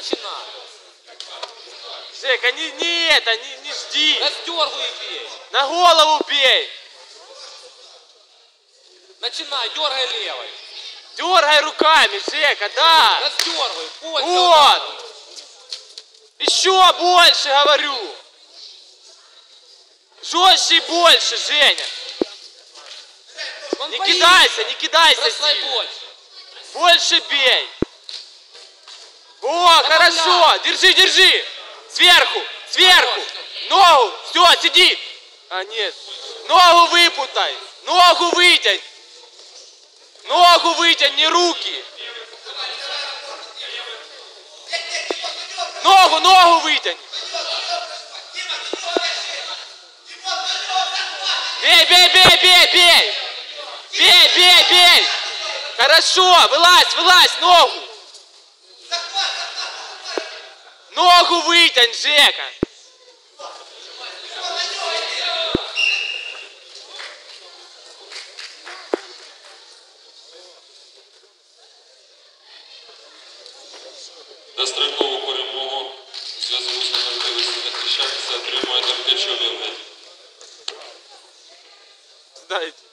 Начинай. Жека, не, не это, не, не жди. Раздергай и бей. На голову бей. Начинай, дергай левой. Дергай руками, Жека, да. Раздергай, больше. Вот. Еще больше, говорю. Жестче и больше, Женя. Он Не боится. кидайся, не кидайся Бросай больше. Больше бей. О, хорошо. Держи, держи. Сверху, сверху. Ногу. Все, сиди. А, нет. Ногу выпутай. Ногу вытянь. Ногу вытянь, не руки. Ногу, ногу вытянь. Бей, бей, бей, бей, бей. Бей, бей, бей. Хорошо, вылазь, вылазь, ногу. Ногу вытянь, Жека. Дострокову перемогу у зв'язку з неможливістю захищатися отримує Деркачов Євгеній. Дайте.